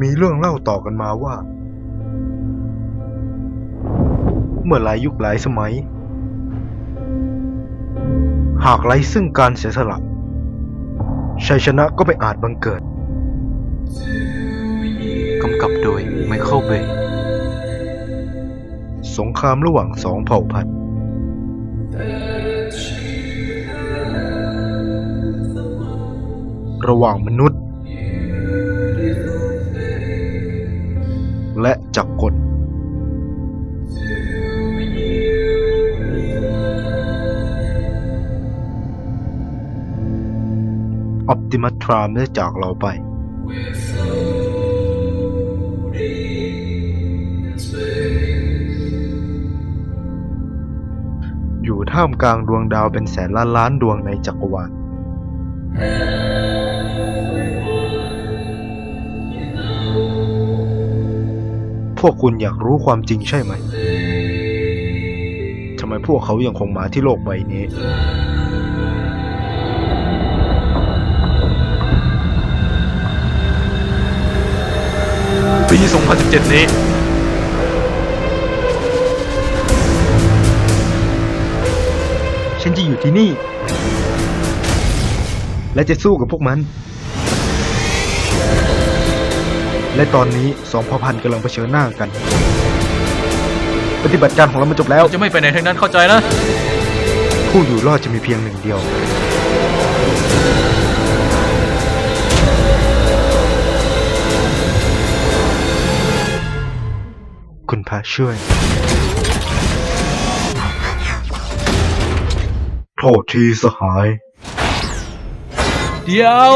มีเรื่องเล่าต่อกันมาว่า เมื่อหลายยุคหลายสมัย หากไร้ซึ่งการเสียสละชัยชนะก็ไม่อาจบังเกิด กำกับโดยไมเคิลเบย์สงครามระหว่างสองเผ่าพันธุ์ระหว่างมนุษย์ และจักรกลออปติมัสทรามได้จากเราไป อยู่ท่ามกลางดวงดาวเป็นแสนล้านล้านดวงในจักรวาล พวกคุณอยากรู้ความจริงใช่ไหม ทำไมพวกเขายังคงมาที่โลกใบนี้ ปี 2017 นี้ ฉันจะอยู่ที่นี่ และจะสู้กับพวกมัน และตอนนี้สองเผ่าพันธุ์กำลังเผชิญหน้ากัน ปฏิบัติการของเรามันจบแล้วเราจะไม่ไปไหนทั้งนั้นเข้าใจนะ ผู้อยู่รอดจะมีเพียงหนึ่งเดียว คุณพระช่วย โทษทีสหาย เดี๋ยว